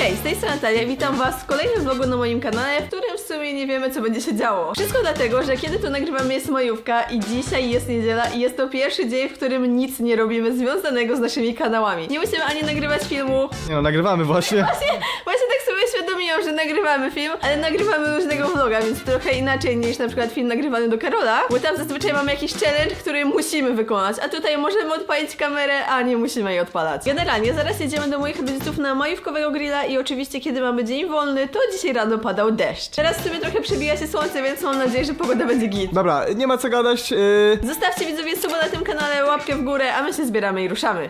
Cześć, z tej strony Natalia, witam was w kolejnym vlogu na moim kanale, w którym sumie nie wiemy co będzie się działo. Wszystko dlatego, że kiedy to nagrywamy jest majówka i dzisiaj jest niedziela i jest to pierwszy dzień, w którym nic nie robimy związanego z naszymi kanałami. Nie musimy ani nagrywać filmu, Nie no, nagrywamy właśnie. Właśnie, właśnie tak sobie uświadomiłam, że nagrywamy film, ale nagrywamy różnego vloga, więc trochę inaczej niż na przykład film nagrywany do Karola, bo tam zazwyczaj mamy jakiś challenge, który musimy wykonać, a tutaj możemy odpalić kamerę, a nie musimy jej odpalać. Generalnie zaraz jedziemy do moich rodziców na majówkowego grilla i oczywiście kiedy mamy dzień wolny, to dzisiaj rano padał deszcz. Teraz w sumie trochę przebija się słońce, więc mam nadzieję, że pogoda będzie git. Dobra, nie ma co gadać. Yy... Zostawcie widzowie suba na tym kanale, łapkę w górę, a my się zbieramy i ruszamy.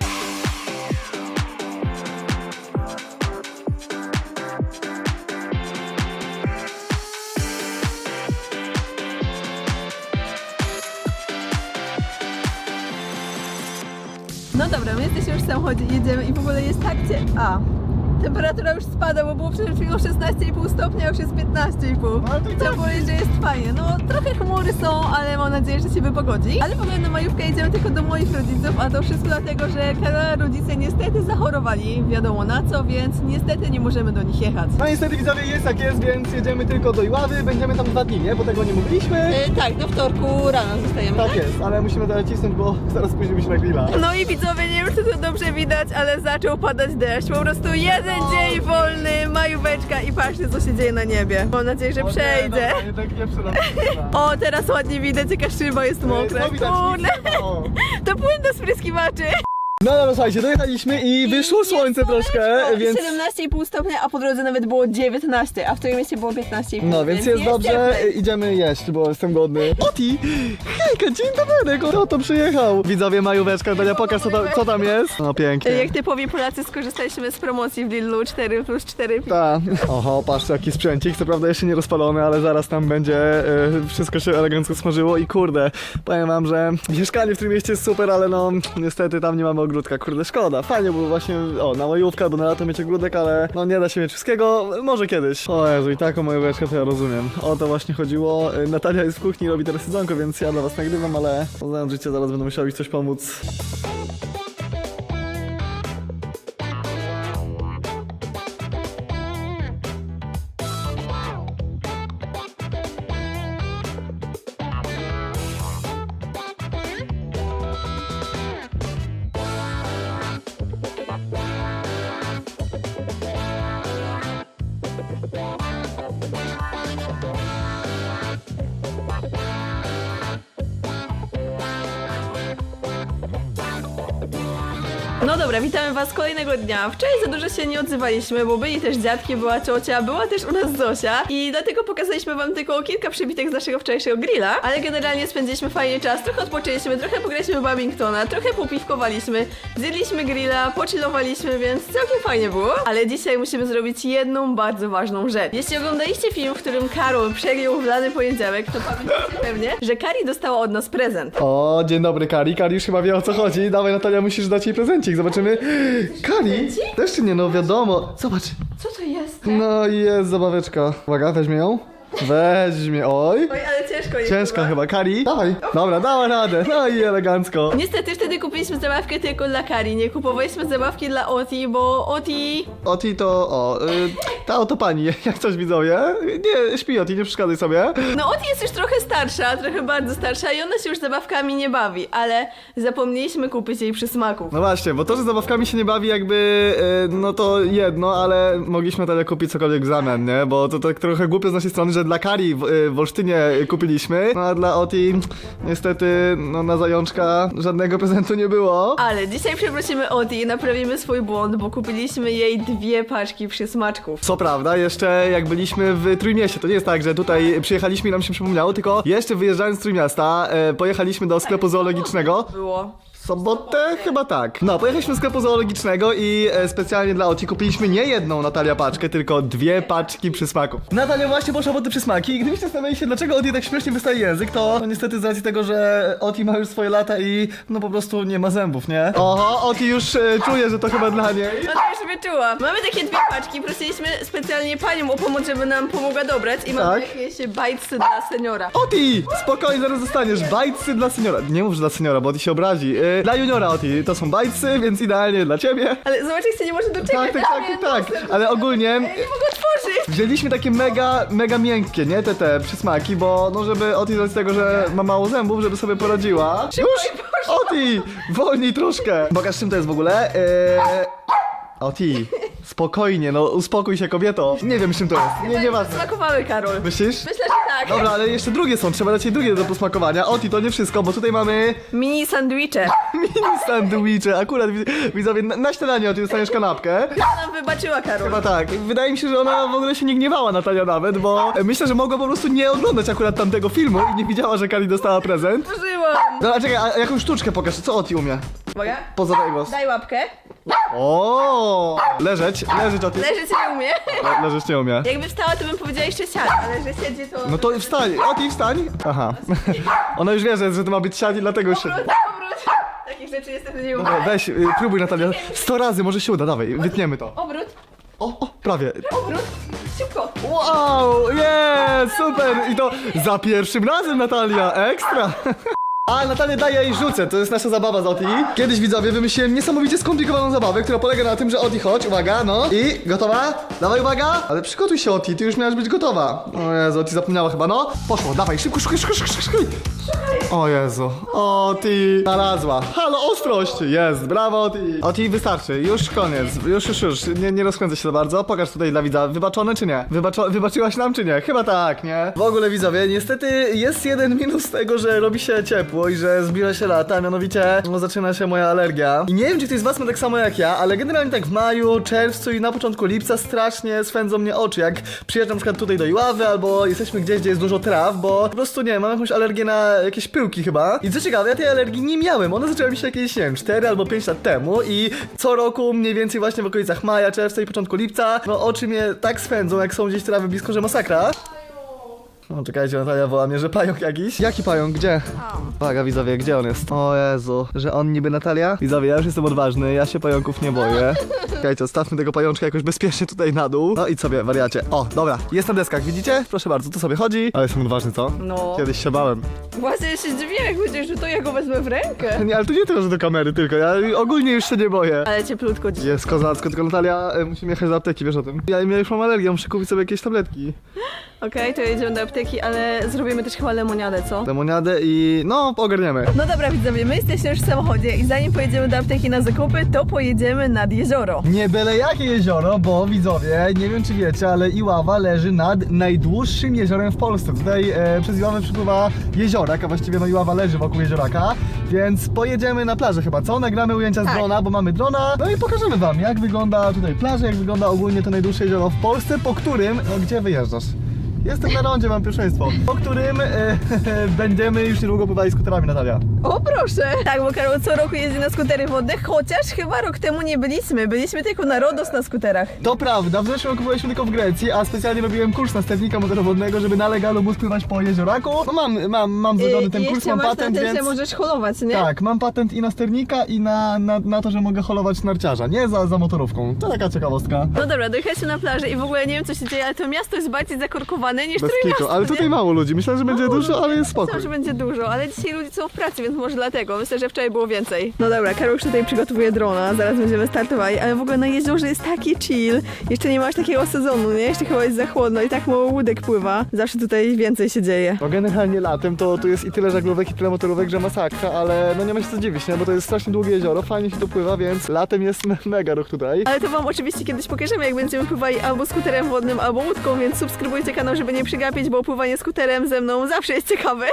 No dobra, my jesteśmy już w samochodzie, jedziemy i w ogóle jest tak cie... A, temperatura już spada, bo było przed chwilą 16,5 stopnia, a już jest 15,5. No, ale to i tak- powiedzieć, że jest fajnie. No trochę chmury są, ale mam nadzieję, że się wypogodzi. Ale w ogóle na majówkę jedziemy tylko do moich rodziców, a to wszystko dlatego, że Karola rodzice niestety zachorowali, wiadomo na co, więc niestety nie możemy do nich jechać. No niestety widzowie jest jak jest, więc jedziemy tylko do Iławy. Będziemy tam dwa dni, nie? Bo tego nie mówiliśmy. tak, do wtorku rano zostajemy, Tak jest, ale musimy teraz cisnąć, bo zaraz pójdziemy się na grilla. No i widzowie, nie wiem czy to dobrze widać, ale zaczął padać deszcz. Po prostu jeden dzień wolny, majóweczka i patrzcie co się dzieje na niebie. Mam nadzieję, że przejdzie. Nie, tak nie przydam. O, teraz ładnie widać, jaka szyba jest mokra. Kurde. To płyn do spryskiwaczy. No dobra, słuchajcie, dojechaliśmy i wyszło słońce troszkę, więc... 17,5 stopnia, a po drodze nawet było 19, a w którym mieście było 15,5. No, więc jest dobrze, cieplej. idziemy jeść, bo jestem głodny. Oti! Hejka, dzień dobry, kto to przyjechał? Widzowie, majóweczka, Dania, pokaż co, tam- co tam jest. No pięknie. Jak typowi Polacy skorzystaliśmy z promocji w Lidlu 4 plus 4. Tak. Oho, patrzcie jaki sprzęcik, co prawda jeszcze nie rozpalony, ale zaraz tam będzie y, wszystko się elegancko smażyło i kurde, powiem wam, że mieszkanie w tym mieście jest super, ale no niestety tam nie mamy ogródka, kurde szkoda. Fajnie było właśnie, o, na majówkę albo na lato mieć ogródek, ale no nie da się mieć wszystkiego, może kiedyś. O Jezu, i taką majóweczkę to ja rozumiem. O to właśnie chodziło. Y, Natalia jest w kuchni, robi teraz jedzonko, więc ja dla was nagrywam, ale znając życie zaraz będę musiał ich coś pomóc. No dobra, witamy was kolejnego dnia. Wczoraj za dużo się nie odzywaliśmy, bo byli też dziadki, była ciocia, była też u nas Zosia i dlatego pokazaliśmy wam tylko kilka przebitek z naszego wczorajszego grilla, ale generalnie spędziliśmy fajnie czas, trochę odpoczęliśmy, trochę pograliśmy w badmintona, trochę popiwkowaliśmy, zjedliśmy grilla, pochillowaliśmy, więc całkiem fajnie było. Ale dzisiaj musimy zrobić jedną bardzo ważną rzecz. Jeśli oglądaliście film, w którym Karol przegiął w lany poniedziałek, to pamiętacie pewnie, że Kari dostała od nas prezent. O, dzień dobry Kari. Kari już chyba wie o co chodzi. Dawaj Natalia, musisz dać jej prezencik. Zobaczymy. Prezencik? Też czy nie, no wiadomo. Zobacz. Co to jest? No jest zabaweczka. Uwaga, weźmie ją. Weźmie, oj. Oj, ale ciężko jest. Ciężka chyba. chyba. Kari? Dawaj. Dobra, dała radę. No i elegancko. Niestety wtedy kupiliśmy zabawkę tylko dla Kari, nie kupowaliśmy zabawki dla Oti, bo Oti... Oti to, o, y, ta oto pani, jak coś widzowie. Nie, śpi Oti, nie przeszkadzaj sobie. No Oti jest już trochę starsza, trochę bardzo starsza i ona się już zabawkami nie bawi, ale zapomnieliśmy kupić jej przysmaków. No właśnie, bo to, że zabawkami się nie bawi jakby, y, no to jedno, ale mogliśmy Natalia kupić cokolwiek w zamian, nie? Bo to tak trochę głupio z naszej strony, że dla Kari w, y, w Olsztynie kupiliśmy, no a dla Oti niestety, no na zajączka żadnego prezentu nie było. Ale dzisiaj przeprosimy Oti i naprawimy swój błąd, bo kupiliśmy jej dwie paczki przysmaczków. Co prawda, jeszcze jak byliśmy w Trójmieście, to nie jest tak, że tutaj przyjechaliśmy i nam się przypomniało, tylko jeszcze wyjeżdżając z Trójmiasta, e, pojechaliśmy do sklepu zoologicznego. Było. Sobotę? Chyba tak. No, pojechaliśmy do sklepu zoologicznego i e, specjalnie dla Oti kupiliśmy nie jedną Natalia paczkę, tylko dwie paczki przysmaków. Natalia właśnie poszła po te przysmaki i gdybyście zastanawiali się, dlaczego Oti tak śmiesznie wystaje język, to no, niestety z racji tego, że Oti ma już swoje lata i no po prostu nie ma zębów, nie? Oho, Oti już e, czuje, że to chyba dla niej. No to już wyczuła. Mamy takie dwie paczki, prosiliśmy specjalnie panią o pomoc, żeby nam pomogła dobrać i mamy Tak. jakieś bajtsy dla seniora. Oti! Spokojnie, zaraz dostaniesz. Bajtsy dla seniora. Nie mów, że dla seniora, bo Oti się obrazi. Yy, dla juniora Oti to są bajcy, więc idealnie dla ciebie. Ale zobacz, jak się nie może doczekać. Tak, tak, tak, tak, tak. Ale ogólnie Ja nie mogę otworzyć. wzięliśmy takie mega, mega miękkie, nie? Te, te przysmaki, bo no żeby Oti z tego, że ma mało zębów, żeby sobie poradziła. Już! Oti! Wolniej troszkę! Pokaż czym to jest w ogóle. Yy... Oti, spokojnie, no uspokój się kobieto. Nie wiem czym to jest, nie, nieważne. Smakowały, Karol. Myślisz? Myślę, że tak. Dobra, ale jeszcze drugie są, trzeba dać jej drugie do posmakowania. Oti, to nie wszystko, bo tutaj mamy Mini sandwiche. mini sandwiche. Akurat wi- widzowie, na, na śniadanie Oti dostaniesz kanapkę. Ona nam wybaczyła, Karol. Chyba tak. Wydaje mi się, że ona w ogóle się nie gniewała Natalia nawet, bo myślę, że mogła po prostu nie oglądać akurat tamtego filmu i nie widziała, że Kali dostała prezent. Użyłam. Dobra, czekaj, a jaką sztuczkę pokaż, co Oti umie? Uwaga. Poza daj głos. Daj łapkę. O, leżeć, leżeć Oti. Leży nie umie. Le, leżeć nie umie. Jakby wstała, to bym powiedziała jeszcze siad, ale że siedzi to... No to wstań, Oti wstań. Aha. Ona już wie, że, że to ma być siadzi, dlatego już się... Obrót, obrót. Takich rzeczy niestety nie umiem. Dobra, weź, y, próbuj Natalia. Sto razy, może się uda, dawaj, wytniemy to. Obrót, O, o, prawie. obrót. Szybko. Wow, jest, super! I to za pierwszym razem, Natalia, ekstra! A Natalia daje jej rzucę, to jest nasza zabawa z Oti. Kiedyś widzowie wymyśliłem niesamowicie skomplikowaną zabawę, która polega na tym, że Oti chodź, uwaga, no i gotowa? Dawaj uwaga! Ale przygotuj się Oti, ty już miałaś być gotowa. O Jezu, Oti zapomniała chyba, no. Poszło, dawaj, szybko, szybko, szybko, szybko, szybko. O Jezu, Oti znalazła. Halo, ostrość! Jest, brawo Oti. Oti, wystarczy, już koniec, już, już, już, nie, nie rozkręcę się za bardzo. Pokaż tutaj dla widza, wybaczone czy nie? Wybaczo, wybaczyłaś nam czy nie? Chyba tak, nie? W ogóle widzowie, niestety jest jeden minus tego, że robi się ciepło i że zbliża się lata, mianowicie no, zaczyna się moja alergia. I nie wiem, czy ktoś z was ma tak samo jak ja, ale generalnie tak w maju, czerwcu i na początku lipca strasznie swędzą mnie oczy, jak przyjeżdżam na przykład tutaj do Iławy albo jesteśmy gdzieś, gdzie jest dużo traw, bo po prostu nie, mam jakąś alergię na jakieś pyłki chyba. I co ciekawe, ja tej alergii nie miałem, ona zaczęła mi się jakieś, nie wiem, 4 albo 5 lat temu i co roku mniej więcej właśnie w okolicach maja, czerwca i początku lipca, no oczy mnie tak swędzą, jak są gdzieś trawy blisko, że masakra. No czekajcie, Natalia woła mnie, że pająk jakiś. Jaki pająk? Gdzie? Uwaga widzowie, gdzie on jest? O Jezu, że on niby Natalia? Widzowie, ja już jestem odważny, ja się pająków nie boję. Czekajcie, odstawmy tego pajączka jakoś bezpiecznie tutaj na dół. No i sobie, wariacie. O, dobra, jest na deskach, widzicie? Proszę bardzo, tu sobie chodzi. Ale jestem odważny, co? No. Kiedyś się bałem. Właśnie się zdziwiłem, jak powiedziałeś, że to ja go wezmę w rękę. Nie, ale to nie tylko, że do kamery, tylko ja ogólnie już się nie boję. Ale cieplutko dziś. Jest kozacko, tylko Natalia, e, musimy jechać do apteki, wiesz o tym? Ja, ja już mam alergię, muszę kupić sobie jakieś tabletki. Okej, to jedziemy do apteki, ale zrobimy też chyba lemoniadę, co? Lemoniadę i no, ogarniemy. No dobra, widzowie, my jesteśmy już w samochodzie i zanim pojedziemy do apteki na zakupy, to pojedziemy nad jezioro. Nie byle jakie jezioro, bo widzowie, nie wiem czy wiecie, ale Iława leży nad najdłuższym jeziorem w Polsce. Tutaj e, przez Iławę przypływa jeziorak, a właściwie no Iława leży wokół jezioraka, więc pojedziemy na plażę chyba, co? Nagramy ujęcia z Tak. drona, bo mamy drona, no i pokażemy wam, jak wygląda tutaj plaża, jak wygląda ogólnie to najdłuższe jezioro w Polsce, po którym, no gdzie wyjeżdżasz? Jestem na rondzie, mam pierwszeństwo. Po którym e, będziemy już niedługo pływali skuterami, Natalia. O proszę! Tak, bo Karol co roku jeździ na skutery wodne, chociaż chyba rok temu nie byliśmy. Byliśmy tylko na Rodos na skuterach. To prawda, w zeszłym roku byliśmy tylko w Grecji, a specjalnie robiłem kurs na sternika motorowodnego, żeby na legalu móc pływać po jezioraku. No mam, mam, mam zrobiony ten I kurs, jeszcze mam masz patent, na tym, więc... że możesz holować, nie? Tak, mam patent i na sternika i na, na, na to, że mogę holować narciarza, nie za, za motorówką. To taka ciekawostka. No dobra, dojechaliśmy na plażę i w ogóle nie wiem co się dzieje, ale to miasto jest bardziej zakorkowane niż Bez Trójmiasto, kitu, ale nie? tutaj mało ludzi, myślę, że będzie dużo, ale jest Myślałam, spokój. że będzie dużo, ale dzisiaj ludzie są w pracy, więc może dlatego. Myślę, że wczoraj było więcej. No dobra, Karol już tutaj przygotowuje drona, zaraz będziemy startowali, ale w ogóle na jeziorze jest taki chill. Jeszcze nie masz takiego sezonu, nie? Jeszcze chyba jest za chłodno i tak mało łódek pływa. Zawsze tutaj więcej się dzieje. No generalnie latem to tu jest i tyle żaglówek i tyle motorówek, że masakra, ale no nie ma się co dziwić, nie? Bo to jest strasznie długie jezioro, fajnie się tu pływa, więc latem jest me- mega ruch tutaj. Ale to wam oczywiście kiedyś pokażemy, jak będziemy pływali albo skuterem wodnym, albo łódką, więc subskrybujcie kanał, żeby nie przegapić, bo pływanie skuterem ze mną zawsze jest ciekawe.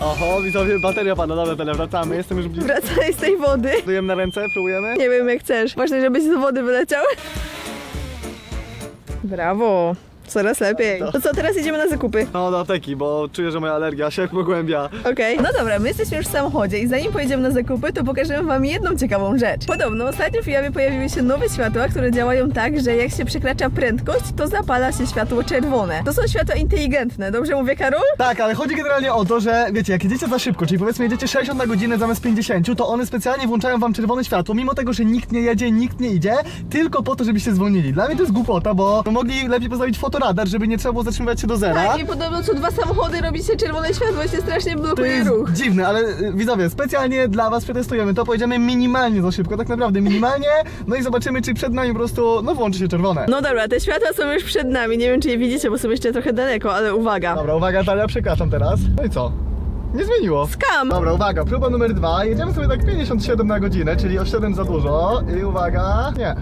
Oho, widzowie, bateria pada, dobra, tyle, wracamy, jestem już blisko. Wracaj z tej wody. Próbujemy na ręce, próbujemy? Nie wiem jak chcesz. Ważne, żebyś z wody wyleciał. Brawo. Coraz lepiej. To co, teraz idziemy na zakupy. No do apteki, bo czuję, że moja alergia się pogłębia. Okej. No dobra, my jesteśmy już w samochodzie i zanim pojedziemy na zakupy, to pokażemy wam jedną ciekawą rzecz. Podobno ostatnio w Iławie pojawiły się nowe światła, które działają tak, że jak się przekracza prędkość, to zapala się światło czerwone. To są światła inteligentne, dobrze mówię Karol? Tak, ale chodzi generalnie o to, że wiecie, jak jedziecie za szybko, czyli powiedzmy jedziecie 60 na godzinę zamiast 50, to one specjalnie włączają wam czerwone światło, mimo tego, że nikt nie jedzie, nikt nie idzie, tylko po to, żebyście zwolnili. Dla mnie to jest głupota, bo mogli lepiej postawić fotoradar, żeby nie trzeba było zatrzymywać się do zera. Tak, i podobno co dwa samochody robi się czerwone światło i się strasznie To blokuje jest ruch. dziwne, ale y, widzowie, specjalnie dla was przetestujemy to, pojedziemy minimalnie za szybko, tak naprawdę minimalnie, no i zobaczymy, czy przed nami po prostu, no włączy się czerwone. No dobra, te światła są już przed nami, nie wiem czy je widzicie, bo są jeszcze trochę daleko, ale uwaga. Dobra, uwaga, Talia, przekraczam teraz. No i co? Nie zmieniło. Skam! Dobra, uwaga, próba numer dwa. Jedziemy sobie tak 57 na godzinę, czyli o 7 za dużo. I uwaga, nie.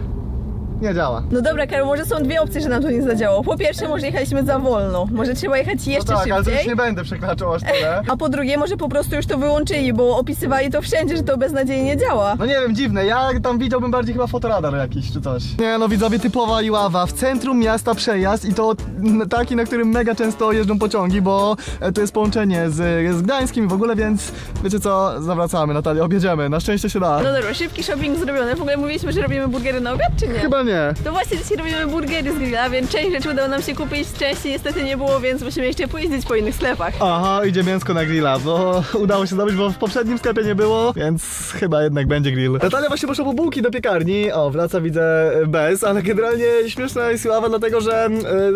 Nie działa. No dobra, Karol, może są dwie opcje, że nam to nie zadziałało. Po pierwsze, może jechaliśmy za wolno, może trzeba jechać No jeszcze tak, ale to szybciej. już nie będę przekraczał aż tyle. A po drugie, może po prostu już to wyłączyli, bo opisywali to wszędzie, że to beznadziejnie działa. No nie wiem, dziwne. Ja tam widziałbym bardziej chyba fotoradar jakiś czy coś. Nie no, widzowie, typowa Iława. W centrum miasta przejazd i to n- taki, na którym mega często jeżdżą pociągi, bo e, to jest połączenie z, z Gdańskim i w ogóle, więc wiecie co, zawracamy, Natalia, objedziemy. Na szczęście się da. No dobra, szybki shopping zrobiony. W ogóle mówiliśmy, że robimy burgery na obiad, czy nie? Chyba nie. To właśnie dzisiaj robimy burgery z grilla, więc część rzeczy udało nam się kupić, części niestety nie było, więc musimy jeszcze pojeździć po innych sklepach. Aha, idzie mięsko na grilla, bo udało się zdobyć, bo w poprzednim sklepie nie było, więc chyba jednak będzie grill. Natalia właśnie poszła po bułki do piekarni, o, wraca widzę bez, ale generalnie śmieszna jest Iława, dlatego że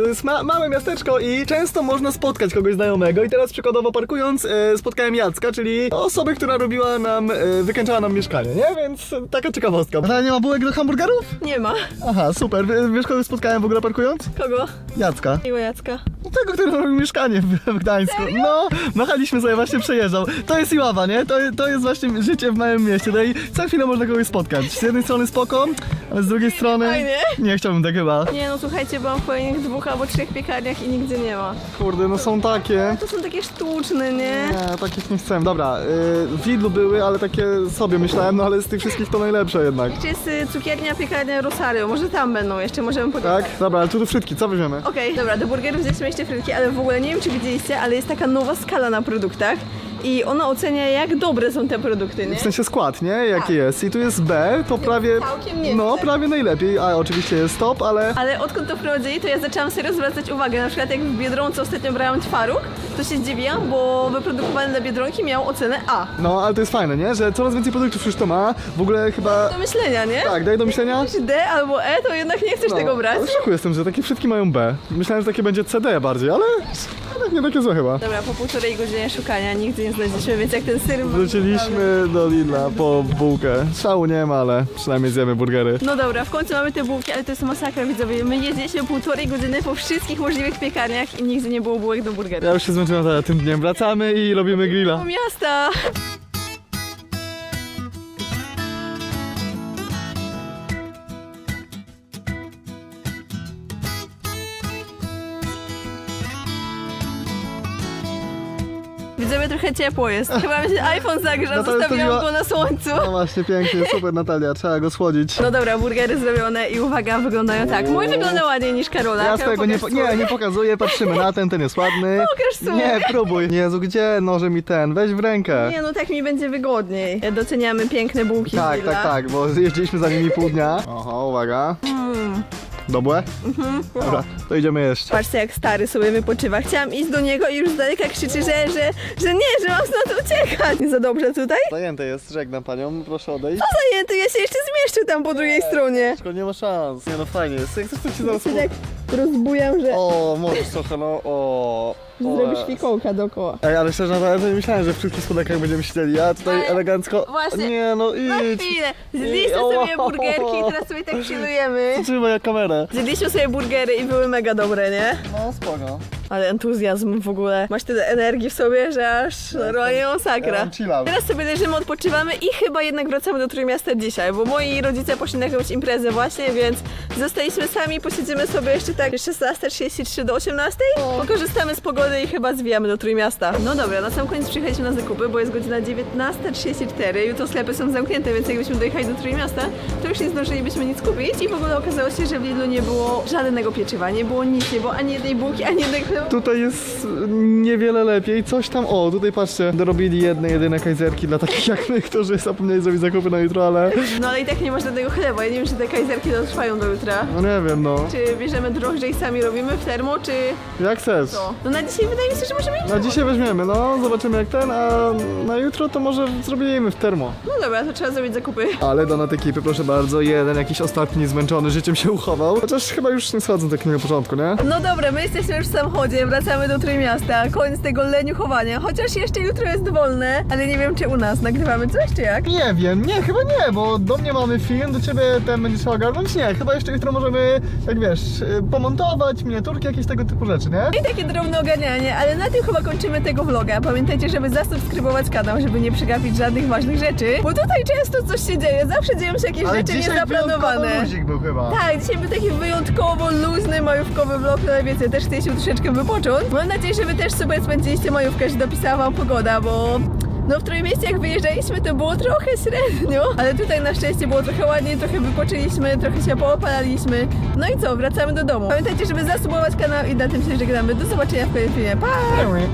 jest ma małe miasteczko i często można spotkać kogoś znajomego i teraz przykładowo parkując e, spotkałem Jacka, czyli osobę, która robiła nam, e, wykańczała nam mieszkanie, nie? Więc e, taka ciekawostka. Natalia nie ma bułek do hamburgerów? Nie ma. Aha, super. Wie- Wiesz kogo spotkałem w ogóle parkując? Kogo? Jacka. Miło Jacka. Tego, który robił mieszkanie w, w Gdańsku. No, machaliśmy sobie, właśnie przejeżdżał. To jest Iława, nie? To, to jest właśnie życie w małym mieście. Tutaj co chwilę można kogoś spotkać. Z jednej strony spoko, ale z drugiej strony Fajnie. nie chciałbym tak chyba. Nie no, słuchajcie, byłam w kolejnych dwóch albo trzech piekarniach i nigdzie nie ma. Kurde, no są takie. To są takie sztuczne, nie? Nie, takich nie chcę. Dobra, y, w Lidlu były, ale takie sobie myślałem, no ale z tych wszystkich to najlepsze jednak. Jeszcze jest y, cukiernia, piekarnia Rosario, może tam będą jeszcze, możemy pogadać. Tak? Dobra, ale tu do frytki, co weźmiemy? Okej, dobra, do burgerów wzięliśmy frytki, ale w ogóle nie wiem czy widzieliście, ale jest taka nowa skala na produktach i ona ocenia jak dobre są te produkty, nie? W sensie skład, nie? Jaki Tak. jest. I tu jest B, to prawie. całkiem No, prawie najlepiej. A oczywiście jest top, ale. Ale odkąd to wprowadzili, to ja zaczęłam serio zwracać uwagę. Na przykład jak w Biedronce ostatnio brałam twaróg, to się zdziwiłam, bo wyprodukowany dla Biedronki miał ocenę A. No, ale to jest fajne, nie? Że coraz więcej produktów już to ma. W ogóle chyba. Do myślenia, nie? Tak, daj do myślenia. Czy D albo E, to jednak nie chcesz No, tego brać. Ale w szoku jestem, że takie wszystkie mają B. Myślałem, że takie będzie CD bardziej, ale jednak nie takie złe chyba. Dobra, po półtorej godziny szukania nigdy nie znaleźliśmy, więc jak ten syr... Wróciliśmy do Lidla po bułkę. Szału nie ma, ale przynajmniej zjemy burgery. No dobra, w końcu mamy te bułki, ale to jest masakra widzowie. My jeździliśmy półtorej godziny po wszystkich możliwych piekarniach i nigdy nie było bułek do burgerów. Ja już się zmęczyłem ale tym dniem. Wracamy i robimy Do grilla. miasta! Trochę ciepło jest. Chyba mi się iPhone zagrzał, No to zostawiłam zostawiła- go na słońcu. No właśnie, pięknie, super Natalia, trzeba go słodzić. No dobra, burgery zrobione i uwaga, wyglądają tak. Mój wygląda ładniej niż Karola. Ja Karol, swojego nie, pokaż nie, swój. nie pokazuję, patrzymy na ten, ten jest ładny. Pokaż swój. Nie, próbuj. Jezu, gdzie noże mi ten? Weź w rękę. Nie, no tak mi będzie wygodniej. Doceniamy piękne bułki z Tak, tak, tak, bo jeździliśmy za nimi pół dnia. Oho, uwaga. Mm. Dobre? Dobra, to idziemy jeść. Patrzcie jak stary sobie wypoczywa. Chciałam iść do niego i już z daleka krzyczy, że, że, że nie, że mam stąd uciekać. Nie za dobrze tutaj? Zajęte jest, żegnam panią, proszę odejść. To zajęty, ja się jeszcze zmieszczę tam po drugiej stronie. Tylko nie ma szans. Nie no fajnie jest. Jak chcesz to ci zaraz... Się tak rozbujam, że O, możesz trochę, no, o. zrobisz fikołka dookoła. Ej, ale szczerze, ja to nie myślałem, że w wszystkich spodekach będziemy siedzieli. Ja tutaj Ale elegancko... właśnie- Nie no, Na idź. chwilę. Zjedliśmy sobie burgerki i teraz sobie tak chillujemy. Trzymaj kamerę. Zjedliśmy sobie burgery i były mega dobre, nie? No, spoko. Ale entuzjazm w ogóle. Masz tyle energii w sobie, że aż Ja masakra. chilla. Teraz sobie leżymy, odpoczywamy i chyba jednak wracamy do Trójmiasta dzisiaj, bo moi rodzice poszli na jakąś imprezę właśnie, więc zostaliśmy sami, posiedzimy sobie jeszcze tak 16.33 do 18.00, pokorzystamy z pogody kolei chyba zwijamy do Trójmiasta. No dobra, na sam koniec przyjechaliśmy na zakupy, bo jest godzina 19.34. Jutro sklepy są zamknięte, więc jakbyśmy dojechali do Trójmiasta, to już nie zdążylibyśmy nic kupić. I w ogóle okazało się, że w Lidlu nie było żadnego pieczywa, nie było nic, nie było ani jednej bułki, ani jednego. Tutaj jest niewiele lepiej. Coś tam, o, tutaj patrzcie, dorobili jedne, jedyne kajzerki dla takich jak my, którzy zapomnieli zrobić zakupy na jutro, ale No ale i tak nie ma żadnego chleba. Ja nie wiem, czy te kajzerki dotrwają do jutra. no nie wiem, no. Czy bierzemy drożdże i sami robimy w termo, czy Jak chcesz. co? No na dzisiaj wydaje mi się, że możemy iść. Na dzisiaj weźmiemy, no, zobaczymy jak ten, a na jutro to może zrobimy w termo. No dobra, to trzeba zrobić zakupy. Ale donat ekipy, proszę bardzo, jeden jakiś ostatni zmęczony życiem się uchował. Chociaż chyba już nie schodzą tak na początku, nie? No dobra, my jesteśmy już w samochodzie, wracamy do Trójmiasta, koniec tego leniuchowania, chociaż jeszcze jutro jest wolne, ale nie wiem czy u nas nagrywamy coś czy jak? Nie wiem, nie, chyba nie, bo do mnie mamy film, do ciebie ten będzie trzeba ogarnąć, nie, chyba jeszcze jutro możemy, jak wiesz, y, pomontować, miniaturki, jakieś tego typu rzeczy, nie? I takie drobne ogarnianie, ale na tym chyba kończymy tego vloga. Pamiętajcie, żeby zasubskrybować kanał, żeby nie przegapić żadnych ważnych rzeczy, bo tutaj często coś się dzieje, zawsze dzieją się jakieś rzeczy niezaplanowane. luzik był chyba. Tak, dzisiaj był taki wyjątkowo luźny majówkowy vlog, no ale wiecie, też się troszeczkę wypocząć. Mam nadzieję, że wy też super spędziliście majówkę, że dopisała wam pogoda, bo... No w Trójmieście jak wyjeżdżaliśmy to było trochę średnio, ale tutaj na szczęście było trochę ładniej, trochę wypoczęliśmy, trochę się poopalaliśmy. No i co, wracamy do domu. Pamiętajcie, żeby zasubować kanał i na tym się żegnamy. Do zobaczenia w kolejnym filmie. Pa!